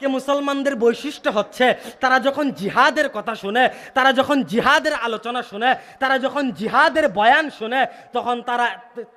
কে মুসলমানদের বৈশিষ্ট্য হচ্ছে, তারা যখন জিহাদের কথা শুনে, তারা যখন জিহাদের আলোচনা শুনে, তারা যখন জিহাদের বয়ান শুনে, তখন তারা,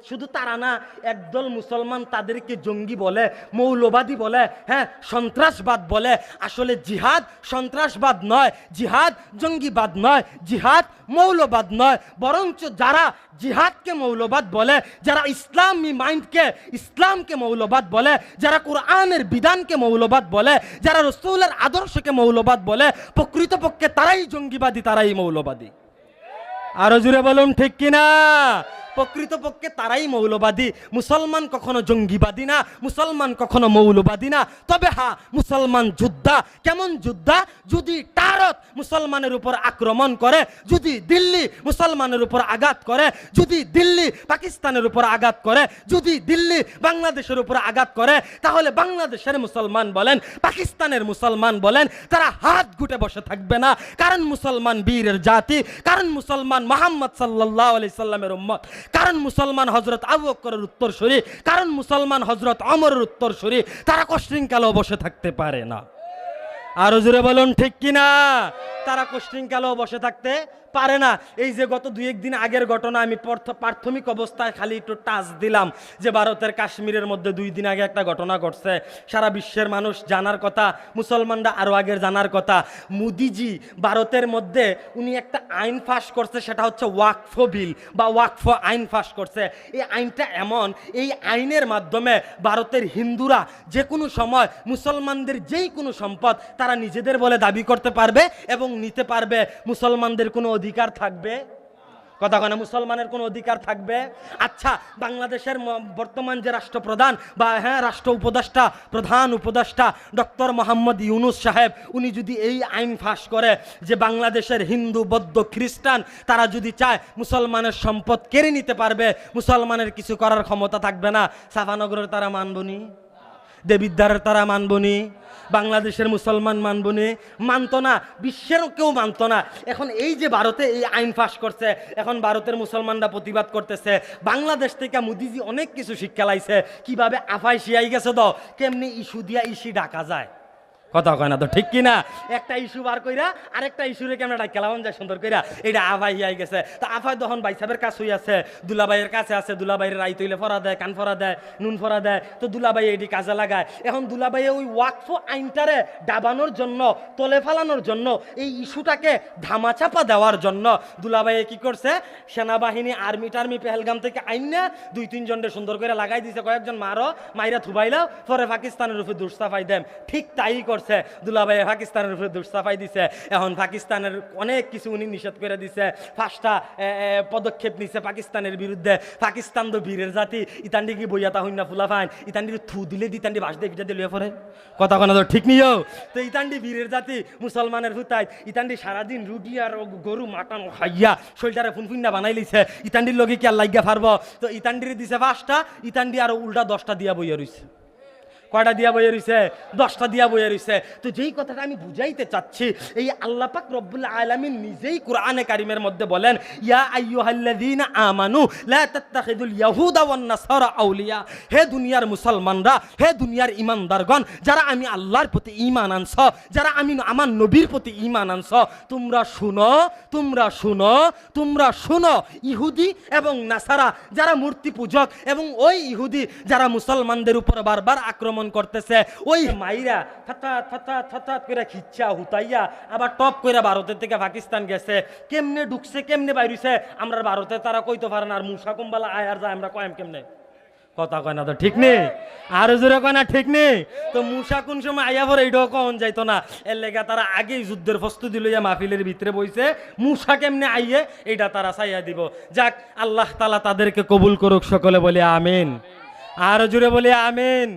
শুধু তারা না, একদল মুসলমান তাদেরকে জঙ্গি বলে, মৌলবাদী বলে হ্যাঁ সন্ত্রাসবাদ বলে। আসলে জিহাদ সন্ত্রাসবাদ নয়, জিহাদ জঙ্গিবাদ নয়, জিহাদ মৌলবাদ নয়। বরঞ্চ যারা জিহাদকে মৌলবাদ বলে, যারা ইসলামী মাইন্ডকে, ইসলামকে মৌলবাদ বলে, যারা কোরআনের বিধানকে মৌলবাদ বলে যারা রসুলের আদর্শকে মৌলবাদ বলে, প্রকৃতপক্ষে তারাই জঙ্গিবাদী, তারাই মৌলবাদী। আরও জুড়ে বলুন, ঠিক কিনা? প্রকৃতপক্ষে তারাই মৌলবাদী। মুসলমান কখনো জঙ্গিবাদী না, মুসলমান কখনো মৌলবাদী না। তবে হ্যাঁ মুসলমান যোদ্ধা, কেমন যোদ্ধা? যদি টারত মুসলমানের উপর আক্রমণ করে, যদি দিল্লি মুসলমানের উপর আঘাত করে, যদি দিল্লি পাকিস্তানের উপর আঘাত করে, যদি দিল্লি বাংলাদেশের উপর আঘাত করে, তাহলে বাংলাদেশের মুসলমান বলেন, পাকিস্তানের মুসলমান বলেন, তারা হাত গুটে বসে থাকবে না। কারণ মুসলমান বীরের জাতি, কারণ মুসলমান মোহাম্মদ সাল্লাহ আলি সাল্লামের উম্মত। কারণ মুসলমান হজরত আবু উত্তর উত্তরসূরি, কারণ মুসলমান হজরত অমরের উত্তরসূরি, তারা কশৃঙ্কালেও বসে থাকতে পারে না। আরও জোরে বলুন, ঠিক কিনা? তারা কোশ্চিনকালেও বসে থাকতে পারে না। এই যে গত দুই একদিন আগের ঘটনা, আমি প্রাথমিক অবস্থায় খালি একটু টাচ দিলাম যে ভারতের কাশ্মীরের মধ্যে দুই দিন আগে একটা ঘটনা ঘটছে। সারা বিশ্বের মানুষ জানার কথা, মুসলমানরা আরও আগের জানার কথা। মোদিজি ভারতের মধ্যে উনি একটা আইন ফাঁস করছে, সেটা হচ্ছে ওয়াকফ বিল বা ওয়াকফ আইন ফাঁস করছে। এই আইনটা এমন, এই আইনের মাধ্যমে ভারতের হিন্দুরা যে কোনো সময় মুসলমানদের যেই কোনো সম্পদ তারা নিজেদের বলে দাবি করতে পারবে এবং নিতে পারবে। মুসলমানদের কোনো অধিকার থাকবে? কথা কয় না, মুসলমানের কোনো অধিকার থাকবে? আচ্ছা বাংলাদেশের বর্তমান যে রাষ্ট্রপ্রধান বা হ্যাঁ রাষ্ট্র উপদেষ্টা, প্রধান উপদেষ্টা ডক্টর মোহাম্মদ ইউনুস সাহেব, উনি যদি এই আইন ফাঁস করে যে বাংলাদেশের হিন্দু, বৌদ্ধ, খ্রিস্টান, তারা যদি চায় মুসলমানের সম্পদ কেড়ে নিতে পারবে, মুসলমানের কিছু করার ক্ষমতা থাকবে না। সাফানগরের তারা মানবনি দেবিদ্বারের তারা মানবনি, বাংলাদেশের মুসলমান মানবনি, মানত না বিশ্বের কেউ মানত না। এখন এই যে ভারতে এই আইন ফাঁস করছে, এখন ভারতের মুসলমানরা প্রতিবাদ করতেছে, বাংলাদেশ থেকে মোদিজি অনেক কিছু শিক্ষা লাইছে, কীভাবে আফাই শিয়াই গেছে তো কেমনি ইস্যু দিয়া ইসি ডাকা যায়? কথা কয় না তো, ঠিক কিনা? একটা ইস্যু বার কইরা, আরেকটা কেমন ডাক কেলাম যায় সুন্দর কইরা। এটা আফাই হিয়াই গেছে। তো আফাই তখন বাইসাবের কাছ হই আছে দুলাবাইয়ের কাছে আছে দুলাবাইয়ের রাই তৈলে ফরা দেয়, কান ফরা দেয়, নুন ফরা দেয়, তো দুলাবাই এটি কাজে লাগায়। এখন দুলাবাই ওই ওয়াকফ আইনটারে ডাবানোর জন্য, তলে ফালানোর জন্য, এই ইস্যুটাকে ধামাচাপা দেওয়ার জন্য দুলাবাইয়ে কি করছে, সেনাবাহিনী, আর্মি টার্মি, পেহেলগাম থেকে আইন না দুই তিনজনকে সুন্দর করে লাগাই দিছে। কয়েকজন মারো, মাইরা থুবাইলাও, পরে পাকিস্তানের উপরে দুঃসাফাই দেন ঠিক তাই করছে। দুলাভাই পাকিস্তানের উপরে দুঃসাফাই দিছে। এখন পাকিস্তানের অনেক কিছু উনি নিষেধ করে দিছে। এ, পদক্ষেপ নিছে পাকিস্তানের বিরুদ্ধে। পাকিস্তান তো বীরের জাতি। ইতান্ডি কি বইয়াতা হইনা ফুলা ফাইন। ইতান্ডি থু দিলে দিতান্ডি বাস দিয়ে পিঠা দিলে পরে কথা কোনো তো ঠিক নিও তো ইতান্ডি বীরের জাতি মুসলমানের হুতাই। ইতান্ডি সারাদিন রুগী আর গরু মাটন খাইয়া শরীরটারে ফুনফুন্না বানাই লিছে ইতান্ডির লগে কি আর লাগিয়া পারব তো ইতান্ডির দিছে পাঁচটা ইতান্ডি আর উল্টা দশটা দিয়া বইয়া রইছে। কয়টা দিয়া বইয়ে রইছে? দশটা দিয়া বইয়ে রইছে। তো যেই কথাটা আমি বুঝাইতে চাচ্ছি, এই আল্লাহ পাক রব্বুল আলামিন নিজেই কোরআনে কারিমের মধ্যে বলেন, ইয়া আইয়ুহাল্লাযীনা আমানু লা তাত্তাখিদুল আউলিয়া। হে দুনিয়ার মুসলমানরা, হে দুনিয়ার ইমানদারগণ, যারা আমি আল্লাহর প্রতি ঈমান আনছ, যারা আমি আমার নবীর প্রতি ঈমান আনছ, তোমরা শুনো তোমরা শুনো তোমরা শুনো, ইহুদি এবং নাসারা, যারা মূর্তি পূজক এবং ওই ইহুদি, যারা মুসলমানদের উপর বারবার আক্রমণ করতেছে, ওই মাইরা ফাতাত ফাতাত ফাতাত করে খিচ্ছা, হুতাইয়া আবার টপ করে ভারতের থেকে পাকিস্তান গেছে। কেমনে ঢুকছে, কেমনে বাইরিছে, আমরা ভারতে তারা কইতে পারে না, আর মুসা কুম্বালা আয় আর যায় আমরা কয়েম কেমনে? কথা কয় না তো, ঠিক নেই? আর জোরে কয় না, ঠিক নেই? তো মুসা কোন সময় আইয়া পরে এইটাও কখন যাইতো না। এর লেগা তারা আগেই যুদ্ধের প্রস্তুতি লইয়া মাহফিলের ভিতরে বইছে, মুসা কেমনে আইয়ে এইটা তারা চাইয়া দিব। যাক, আল্লাহ তালা তাদেরকে কবুল করুক সকলে বলে আমিন। আর জুড়ে বলে আমিন।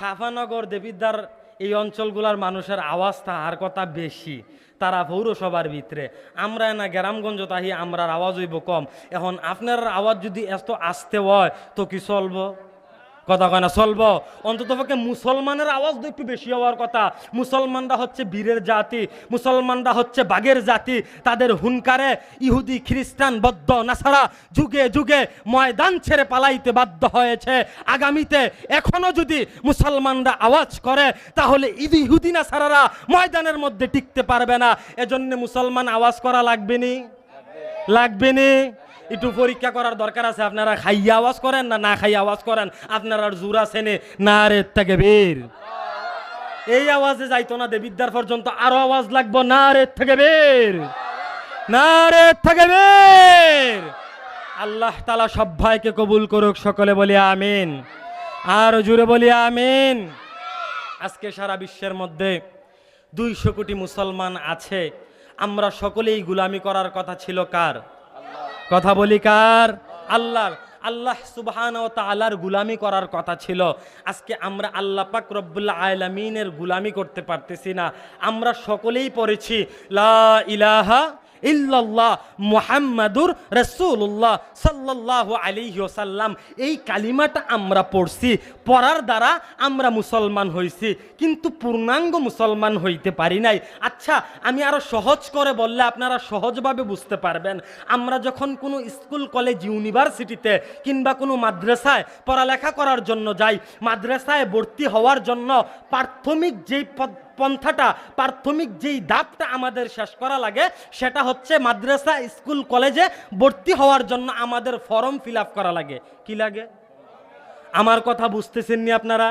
সাফানগর দেবিদ্দার এই অঞ্চলগুলার মানুষের আওয়াজ তাহার কথা বেশি, তারা পৌরসভার ভিতরে। আমরা না গ্রামগঞ্জ তাহি আমরার আওয়াজ হইব কম। এখন আপনার আওয়াজ যদি এত আসতে হয়, তো কি চলবো? কথা কয় না, চলবো। অন্তত পক্ষে মুসলমানের আওয়াজ তো একটু বেশি হওয়ার কথা। মুসলমানরা হচ্ছে বীরের জাতি, মুসলমানরা হচ্ছে বাঘের জাতি। তাদের হুনকারে ইহুদি, খ্রিস্টান, বদ্ধ, নাসারা যুগে যুগে ময়দান ছেড়ে পালাইতে বাধ্য হয়েছে। আগামীতে এখনও যদি মুসলমানরা আওয়াজ করে, তাহলে ঈদ ইহুদি, নাসারারা ময়দানের মধ্যে টিকতে পারবে না। এজন্য মুসলমান আওয়াজ করা লাগবে নি? লাগবে নি? একটু পরীক্ষা করার দরকার আছে, আপনারা খাইয়া আওয়াজ করেন না না খাইয়া আওয়াজ করেন? আপনারা জোর আছে নে, না রে থেকে বের। এই আওয়াজে যাইতো না দেবিদ্যার পর্যন্ত, আরও আওয়াজ লাগবো, না রে থেকে বের। না রে থেকে বের। আল্লাহ তালা সবাইকে কবুল করুক, সকলে বলি আমিন। আর জুড়ে বলি আমিন। আজকে সারা বিশ্বের মধ্যে দুইশো কোটি মুসলমান আছে। আমরা সকলেই গুলামি করার কথা ছিল কার? কথা বলি কার? আল্লাহর। আল্লাহ সুবহান ও তালার গুলামি করার কথা ছিল। আজকে আমরা আল্লাহ পাক রব্বুল্লা আয়লামিনের গুলামি করতে পারতেছি না। আমরা সকলেই পড়েছি, লা ইলাহা ইল্লাল্লাহ মুহাম্মাদুর রসুল্লাহ সাল্লাহ আলিহি সাল্লাম এই কালিমাটা আমরা পড়ছি, পড়ার দ্বারা আমরা মুসলমান হইছি, কিন্তু পূর্ণাঙ্গ মুসলমান হইতে পারি নাই। আচ্ছা আমি আরও সহজ করে বললে আপনারা সহজভাবে বুঝতে পারবেন, আমরা যখন কোনো স্কুল, কলেজ, ইউনিভার্সিটিতে কিংবা কোনো মাদ্রাসায় পড়ালেখা করার জন্য যাই, মাদ্রাসায় ভর্তি হওয়ার জন্য প্রাথমিক যেই পদ পন্থাটা, প্রাথমিক যেই ধাপটা আমাদের শেষ করা লাগে, সেটা হচ্ছে মাদ্রাসা, স্কুল, কলেজে ভর্তি হওয়ার জন্য আমাদের ফর্ম ফিল করা লাগে। কি লাগে? আমার কথা বুঝতেছেন নি আপনারা?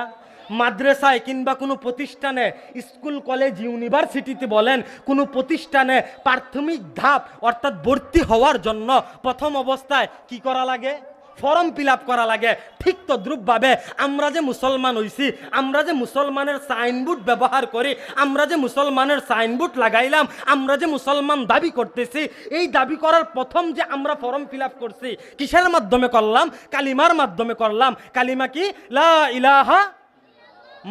মাদ্রাসায় কিংবা কোনো প্রতিষ্ঠানে, স্কুল, কলেজ, ইউনিভার্সিটিতে বলেন, কোনো প্রতিষ্ঠানে প্রাথমিক ধাপ অর্থাৎ ভর্তি হওয়ার জন্য প্রথম অবস্থায় কি করা লাগে? ফর্ম ফিল করা লাগে। ঠিক তো দ্রুপভাবে আমরা যে মুসলমান হইছি, আমরা যে মুসলমানের সাইনবোর্ড ব্যবহার করি, আমরা যে মুসলমানের সাইনবোর্ড লাগাইলাম, আমরা যে মুসলমান দাবি করতেছি, এই দাবি করার প্রথম যে আমরা ফর্ম ফিল করছি, কিসের মাধ্যমে করলাম? কালিমার মাধ্যমে করলাম। কালিমা কি? লা ইলাহা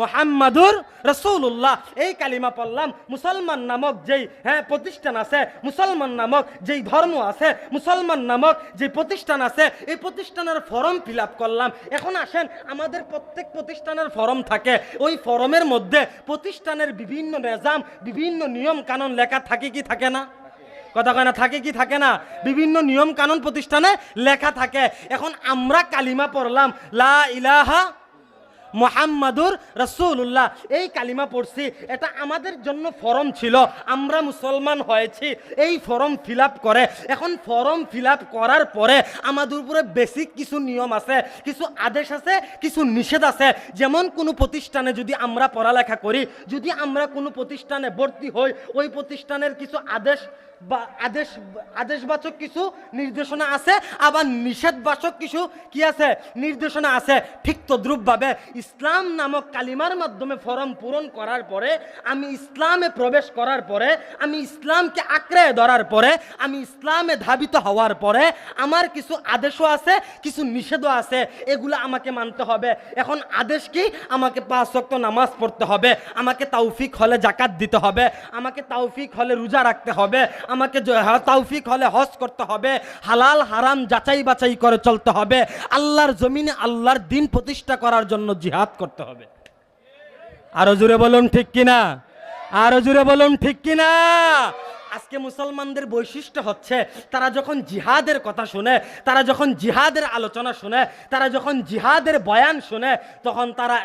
মোহাম্মদুর রসুল্লাহ এই কালিমা পড়লাম, মুসলমান নামক যেই হ্যাঁ প্রতিষ্ঠান আছে, মুসলমান নামক যেই ধর্ম আছে, মুসলমান নামক যে প্রতিষ্ঠান আছে, এই প্রতিষ্ঠানের ফর্ম ফিল করলাম। এখন আসেন, আমাদের প্রত্যেক প্রতিষ্ঠানের ফর্ম থাকে। ওই ফর্মের মধ্যে প্রতিষ্ঠানের বিভিন্ন নিজাম, বিভিন্ন নিয়ম কানুন লেখা থাকে কি থাকে না? কথা কয় না, থাকে কি থাকে না? বিভিন্ন নিয়ম কানুন প্রতিষ্ঠানে লেখা থাকে। এখন আমরা কালিমা পড়লাম, লা ইলাহা মোহাম্মদুর রসুল্লাহ এই কালিমা পড়ছি, এটা আমাদের জন্য ফরম ছিল। আমরা মুসলমান হয়েছি, এই ফর্ম ফিল করে। এখন ফরম ফিল করার পরে আমাদের উপরে বেসিক কিছু নিয়ম আছে, কিছু আদেশ আছে, কিছু নিষেধ আছে। যেমন কোনো প্রতিষ্ঠানে যদি আমরা পড়ালেখা করি, যদি আমরা কোনো প্রতিষ্ঠানে ভর্তি হই, ওই প্রতিষ্ঠানের কিছু আদেশ বা আদেশ, আদেশবাচক কিছু নির্দেশনা আছে, আবার নিষেধবাচক কিছু কি আছে? নির্দেশনা আছে। ঠিক তদ্রুপভাবে ইসলাম নামক কালিমার মাধ্যমে ফরম পূরণ করার পরে, আমি ইসলামে প্রবেশ করার পরে, আমি ইসলামকে আঁকড়ে ধরার পরে, আমি ইসলামে ধাবিত হওয়ার পরে আমার কিছু আদেশও আছে, কিছু নিষেধও আছে। এগুলো আমাকে মানতে হবে। এখন আদেশ কি? আমাকে পাঁচ ওয়াক্ত নামাজ পড়তে হবে। আমাকে তাওফিক হলে জাকাত দিতে হবে। আমাকে তাওফিক হলে রোজা রাখতে হবে। আমাকে তাওফিক হলে হজ করতে হবে, হালাল, হারাম যাচাই বাছাই করে চলতে হবে, আল্লাহর জমিনে আল্লাহর দিন প্রতিষ্ঠা করার জন্য জিহাদ করতে হবে। আরও জুড়ে বলুন ঠিক কিনা? আরও জুড়ে বলুন ঠিক কিনা? আজকে মুসলমানদের বৈশিষ্ট্য হচ্ছে, তারা যখন জিহাদের কথা শুনে, তারা যখন জিহাদের আলোচনা শুনে, তারা যখন জিহাদের বয়ান শুনে, তখন তারা,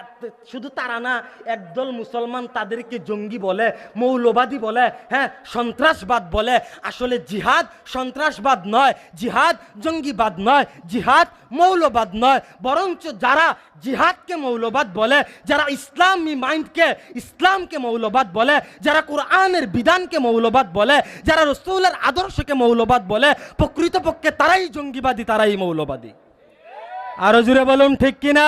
শুধু তারা না, একদল মুসলমান তাদেরকে জঙ্গি বলে, মৌলবাদী বলে হ্যাঁ সন্ত্রাসবাদ বলে। আসলে জিহাদ সন্ত্রাসবাদ নয়, জিহাদ জঙ্গিবাদ নয়, জিহাদ মৌলবাদ নয়। বরঞ্চ যারা জিহাদকে মৌলবাদ বলে, যারা ইসলামী মাইন্ডকে, ইসলামকে মৌলবাদ বলে, যারা কোরআনের বিধানকে মৌলবাদ বলে যারা রসুলের আদর্শকে মৌলবাদ বলে, প্রকৃতপক্ষে তারাই জঙ্গিবাদী, তারাই মৌলবাদী। আরও জুড়ে বলুন, ঠিক কিনা?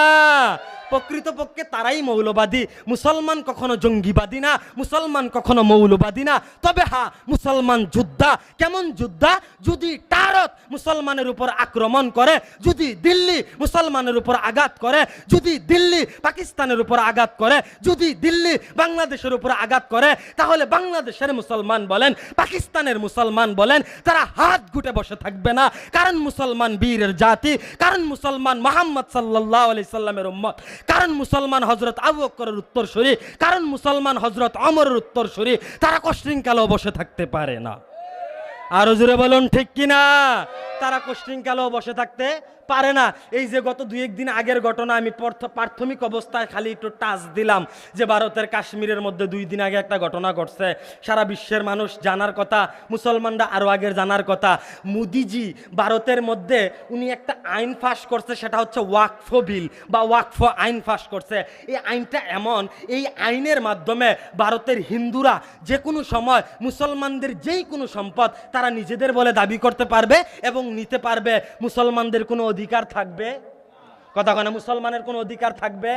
প্রকৃতপক্ষে তারাই মৌলবাদী। মুসলমান কখনো জঙ্গিবাদী না, মুসলমান কখনো মৌলবাদী না। তবে হ্যাঁ মুসলমান যোদ্ধা, কেমন যোদ্ধা? যদি টারত মুসলমানের উপর আক্রমণ করে, যদি দিল্লি মুসলমানের উপর আঘাত করে, যদি দিল্লি পাকিস্তানের উপর আঘাত করে, যদি দিল্লি বাংলাদেশের উপর আঘাত করে, তাহলে বাংলাদেশের মুসলমান বলেন, পাকিস্তানের মুসলমান বলেন, তারা হাত গুটে বসে থাকবে না। কারণ মুসলমান বীরের জাতি, কারণ মুসলমান মোহাম্মদ সাল্লাহ আলি সাল্লামের উম্মত। কারণ মুসলমান হজরত আবু উত্তর উত্তরসূরি কারণ মুসলমান হজরত অমরের উত্তরসূরি তারা কশৃঙ্খলে বসে থাকতে পারে না। আরও জোরে বলুন, ঠিক কিনা? তারা কোশ্চিনকালেও বসে থাকতে পারে না। এই যে গত দুই একদিন আগের ঘটনা, আমি প্রাথমিক অবস্থায় খালি একটু টাচ দিলাম যে ভারতের কাশ্মীরের মধ্যে দুই দিন আগে একটা ঘটনা ঘটছে। সারা বিশ্বের মানুষ জানার কথা, মুসলমানরা আরও আগের জানার কথা। মোদিজি ভারতের মধ্যে উনি একটা আইন ফাঁস করছে, সেটা হচ্ছে ওয়াকফ বিল বা ওয়াকফ আইন ফাঁস করছে। এই আইনটা এমন, এই আইনের মাধ্যমে ভারতের হিন্দুরা যে কোনো সময় মুসলমানদের যেই কোনো সম্পদ তারা নিজেদের বলে দাবি করতে পারবে এবং নিতে পারবে। মুসলমানদের কোনো অধিকার থাকবে? কথা কয় না, মুসলমানের কোনো অধিকার থাকবে?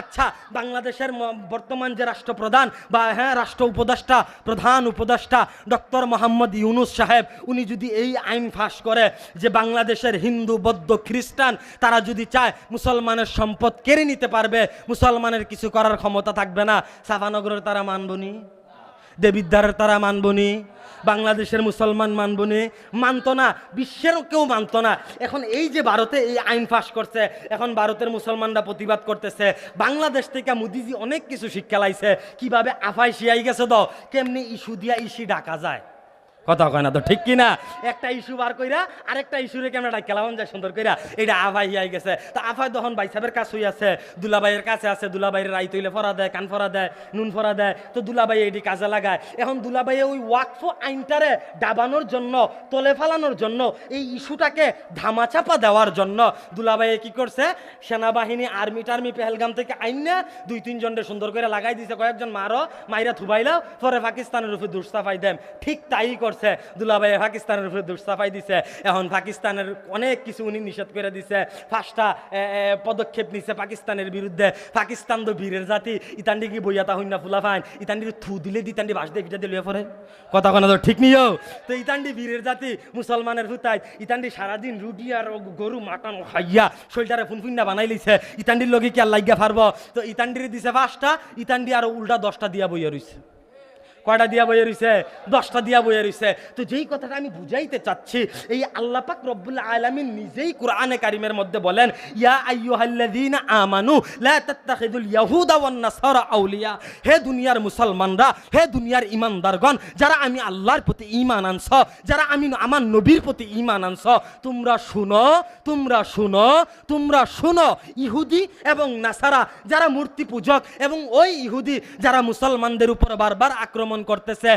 আচ্ছা বাংলাদেশের বর্তমান যে রাষ্ট্রপ্রধান বা হ্যাঁ রাষ্ট্র উপদেষ্টা, প্রধান উপদেষ্টা ডক্টর মোহাম্মদ ইউনুস সাহেব, উনি যদি এই আইন ফাঁস করে যে বাংলাদেশের হিন্দু, বৌদ্ধ, খ্রিস্টান, তারা যদি চায় মুসলমানের সম্পদ কেড়ে নিতে পারবে, মুসলমানের কিছু করার ক্ষমতা থাকবে না, সাফানগরের তারা মানবনি দেবিদ্বারের তারা মানবনি, বাংলাদেশের মুসলমান মানবনি, মানত না বিশ্বের কেউ মানত না। এখন এই যে ভারতে এই আইন পাশ করছে, এখন ভারতের মুসলমানরা প্রতিবাদ করতেছে, বাংলাদেশ থেকে মোদিজি অনেক কিছু শিক্ষা লাইছে। কীভাবে আফাই শিয়াই গেছে দ, কেমনি ইস্যু দিয়া ইসি ডাকা যায়? কথা কয় না তো, ঠিক কিনা? একটা ইস্যু বার কইরা, আরেকটা ইস্যুরে কেমন ডাকালাম যায় সুন্দর কইরা? এটা আফাই হিয়াই গেছে। তো আফাই তখন বাইসাবের কাছ হই আছে দুলাবাইয়ের কাছে আছে দুলাবাইয়ের রাই তৈলে ফরা দেয়, কান ফরা দেয়, নুন ফরা দেয়, তো দুলাবাই এটি কাজে লাগায়। এখন দুলাবাইয়ে ওই ওয়াকফ আইনটারে ডাবানোর জন্য, তলে ফালানোর জন্য, এই ইস্যুটাকে ধামাচাপা দেওয়ার জন্য দুলাবাইয়ে কি করছে? সেনাবাহিনী, আর্মি টার্মি, পেহেলগাম থেকে আইন না দুই তিনজনরে সুন্দর করে লাগাই দিছে। কয়েকজন মারো, মাইরা থুবাইলাও, পরে পাকিস্তানের উপরে দুঃসাফাই দেন। ঠিক তাই করছে। দুলাভাই পাকিস্তানের উপরে দুঃসাফাই দিছে। এখন পাকিস্তানের অনেক কিছু উনি নিষেধ করে দিছে। এ, পদক্ষেপ নিছে পাকিস্তানের বিরুদ্ধে। পাকিস্তান তো বীরের জাতি। ইতান্ডি কি বইয়াতা হইনা ফুলা ফাইন? ইতান্ডি থু দিলে দিতান্ডি বাস দিয়ে পিঠা দিলে পরে কথা কোনো তো ঠিক নিও তো ইতান্ডি বীরের জাতি মুসলমানের হুতাই ইতান্ডি সারাদিন রুটি আর গরু মাটন খাইয়া শরীরটারে ফুনফুন্না বানাই লিছে ইতান্ডির লগে কি আর লাগিয়া পারব তো ইতান্ডির দিছে পাঁচটা ইতান্ডি আর উল্টা দশটা দিয়া বইয়া রইছে। কয়টা দিয়া বইয়ে রইছে? দশটা দিয়া বইয়ে রইছে। তো যেই কথাটা আমি বুঝাইতে চাচ্ছি, এই আল্লাহ পাক রব্বুল আলামিন নিজেই কোরআনে কারিমের মধ্যে বলেন, ইয়া আইয়ুহাল্লাযীনা আমানু লা তাত্তাখিদুল আউলিয়া। হে দুনিয়ার মুসলমানরা, হে দুনিয়ার ইমানদারগণ, যারা আমি আল্লাহর প্রতি ঈমান আনছ, যারা আমি আমার নবীর প্রতি ঈমান আনছ, তোমরা শুনো তোমরা শুনো তোমরা শুনো, ইহুদি এবং নাসারা যারা মূর্তি পূজক এবং ওই ইহুদি যারা মুসলমানদের উপর বারবার আক্রমণ করতেছে।